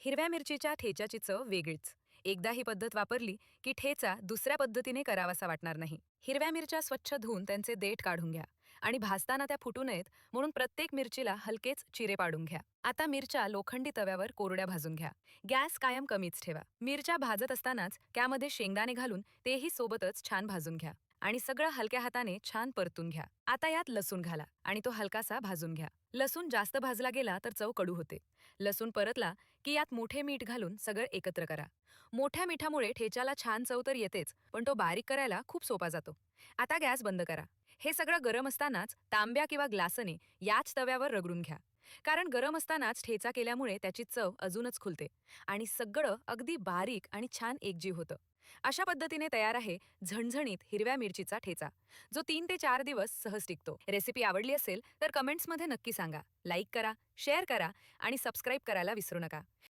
हिरव्या मिरचीच्या ठेच्याची चव वेगळीच. एकदा ही पद्धत वापरली की ठेचा दुसऱ्या पद्धतीने करावासा वाटणार नाही. हिरव्या मिरच्या स्वच्छ धुवून त्यांचे देठ काढून घ्या. आणि भाजताना त्या फुटू नयेत म्हणून प्रत्येक मिरचीला हलकेच चिरे पाडून घ्या. आता मिरच्या लोखंडी तव्यावर कोरड्या भाजून घ्या. गॅस कायम कमीच ठेवा. मिरच्या भाजत असतानाच त्यामध्ये शेंगदाणे घालून तेही सोबतच छान भाजून घ्या. आणि सगळं हलक्या हाताने छान परतून घ्या. आता यात लसूण घाला आणि तो हलकासा भाजून घ्या. लसूण जास्त भाजला गेला तर चव कडू होते. लसूण परतला की यात मोठे मीठ घालून सगळं एकत्र करा. मोठ्या मिठामुळे ठेच्याला छान चव तर येतेच पण तो बारीक करायला खूप सोपा जातो. आता गॅस बंद करा. हे सगळं गरम असतानाच तांब्या किंवा ग्लासने याच तव्यावर रगडून घ्या. कारण गरम असतानाच ठेचा केल्यामुळे त्याची चव अजूनच खुलते आणि सगळं अगदी बारीक आणि छान एकजीव होतं. अशा पद्धतीने तयार आहे झणझणीत हिरव्या मिरचीचा ठेचा जो तीन ते चार दिवस सहज टिकतो. रेसिपी आवडली असेल तर कमेंट्समध्ये नक्की सांगा. लाईक करा शेअर करा आणि सबस्क्राईब करायला विसरू नका.